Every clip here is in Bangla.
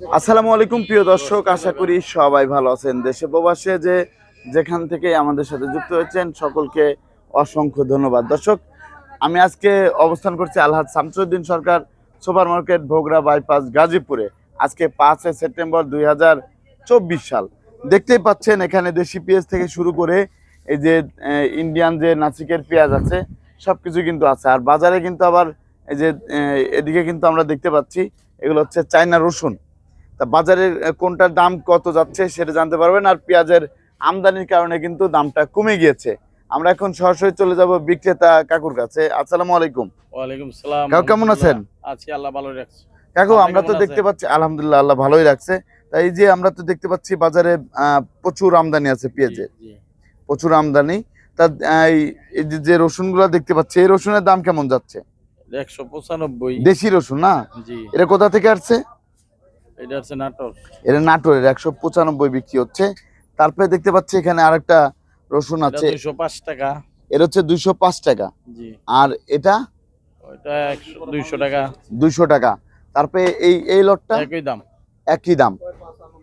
আসসালামু আলাইকুম, প্রিয় দর্শক। আশা করি সবাই ভালো আছেন। দেশে প্রবাসে যে যেখান থেকে আমাদের সাথে যুক্ত হয়েছেন, সকলকে অসংখ্য ধন্যবাদ। দর্শক, আমি আজকে অবস্থান করছি Alhaj Shamsuddin Sarkar super market Bhogra bypass গাজীপুরে। আজকে পাঁচই সেপ্টেম্বর দুই হাজার চব্বিশ সাল। দেখতেই পাচ্ছেন, এখানে দেশি পেঁয়াজ থেকে শুরু করে এই যে ইন্ডিয়ান যে নাসিকের পেঁয়াজ আছে সব কিছু কিন্তু আছে। আর বাজারে কিন্তু আবার এই যে এদিকে কিন্তু আমরা দেখতে পাচ্ছি, এগুলো হচ্ছে চায়না রসুন। তা বাজারের কোনটার দাম কত যাচ্ছে সেটা জানতে পারবেন। আর পেঁয়াজের আমদানির কারণে কিন্তু দামটা কমে গিয়েছে। আমরা এখন সরাসরি চলে যাব বিক্রেতা কাকুর কাছে। আসসালামু আলাইকুম। ওয়ালাইকুম সালাম কাকু কেমন আছেন? আছি আল্লাহ ভালো রাখছে। কাকু আমরা তো দেখতে পাচ্ছি আলহামদুলিল্লাহ আল্লাহ ভালোই রাখছে। তাই এই যে আমরা তো দেখতে পাচ্ছি বাজারে প্রচুর আমদানি আছে পেঁয়াজের। প্রচুর আমদানি। তা এই- যে- রসুনগুলো দেখতে পাচ্ছি এই রসুনের দাম কেমন যাচ্ছে? একশো পঁচানব্বই। দেশি রসুন না? জি। এটা কোথা থেকে আসছে? এটা হচ্ছে নাটক এটা নাটোরের একশো পঁচানব্বই বিক্রি হচ্ছে। তারপরে দেখতে পাচ্ছি এখানে আরেকটা রসুন আছে। দুইশো পাঁচ টাকা। এর হচ্ছে দুইশো পাঁচ টাকা। আর এটা? ওইটা দুইশো টাকা। দুইশো টাকা। তারপরে এই এই লটটা? একই দাম। একই দাম।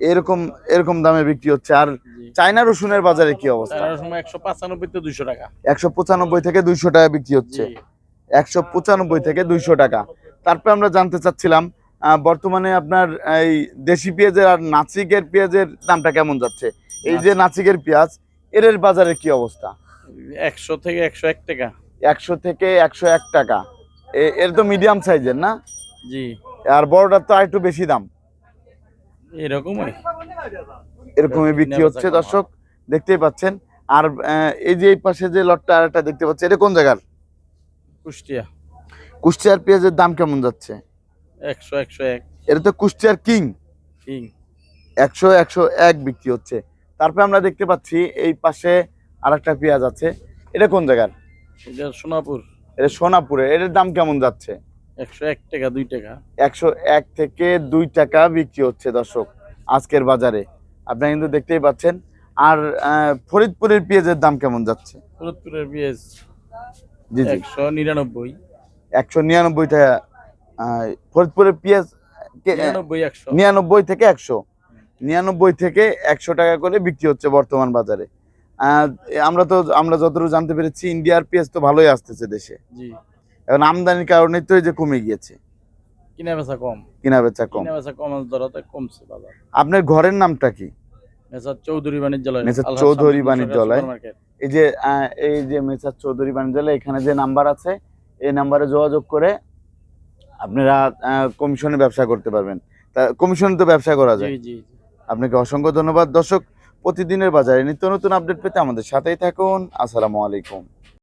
এরকম এরকম দামে বিক্রি হচ্ছে। আর চায়না রসুনের বাজারে কি অবস্থা? একশো পঁচানব্বই তো দুইশো টাকা। একশো পঁচানব্বই থেকে দুইশো টাকা বিক্রি হচ্ছে। একশো পঁচানব্বই থেকে দুইশো টাকা। তারপরে আমরা জানতে চাচ্ছিলাম বর্তমানে আপনার এই দেশি পেঁয়াজের আর নাচিকের পেঁয়াজের দামটা কেমন যাচ্ছে? এই যে নাচিকের পেঁয়াজ এর বাজারে কি অবস্থা? একশো থেকে একশো এক টাকা। একশো থেকে একশো এক টাকা। এর তো মিডিয়াম সাইজের না? জি। আর বড়টার তো একটু বেশি দাম। এরকমই। এরকমই বিক্রি হচ্ছে দর্শক দেখতেই পাচ্ছেন। আর এই যে এই পাশে যে লটটা আর একটা দেখতে পাচ্ছি এটা কোন জায়গার? কুষ্টিয়া। কুষ্টিয়ার পেঁয়াজের দাম কেমন যাচ্ছে? একশো একশো এক। এটা তো কুষ্টিয়ার কিং। কিং। একশো একশো এক বিক্রি হচ্ছে। তারপরে আমরা দেখতে পাচ্ছি এই পাশে আর একটা পেঁয়াজ আছে। এটা কোন জায়গার? এটা সোনাপুর। এটা সোনাপুরে। এটার দাম কেমন যাচ্ছে? একশো এক টাকা দুই টাকা। একশো এক থেকে দুই টাকা বিক্রি হচ্ছে দর্শক আজকের বাজারে। আপনারা কিন্তু দেখতেই পাচ্ছেন। আর ফরিদপুরের পেঁয়াজের দাম কেমন যাচ্ছে? ফরিদপুরের পেঁয়াজ জি জি। একশো নিরানব্বই। একশো নিরানব্বই টাকা ফরিদপুরের পেঁয়াজ নিরানব্বই থেকে একশো। নিরানব্বই থেকে একশো টাকা করে বিক্রি হচ্ছে বর্তমান বাজারে। আমরা তো আমরা যতটুকু জানতে পেরেছি ইন্ডিয়ার পেঁয়াজ তো ভালোই আসতেছে দেশে। এখন আমদানির কারণে তো এই যে কমে গিয়েছে। কিনা বেচা কম। কিনা বেচা কম। কিনা বেচা কম ধরাতে কমছে বাজার। আপনার ঘরের নামটা কি? মেসার চৌধুরী বাণিজ্যালয় মেসার চৌধুরী বাণিজ্যালয়। এই যে এই যে মেসার চৌধুরী বাণিজ্যালয় এখানে যে নাম্বার আছে এই নাম্বারে যোগাযোগ করে আপনারা কমিশনে ব্যবসা করতে পারবেন। তা কমিশনে তো ব্যবসা করা যায়। আপনাকে অসংখ্য ধন্যবাদ। দর্শক প্রতিদিনের বাজারে নিত্য নতুন আপডেট পেতে আমাদের সাথেই থাকুন। আসসালামু আলাইকুম।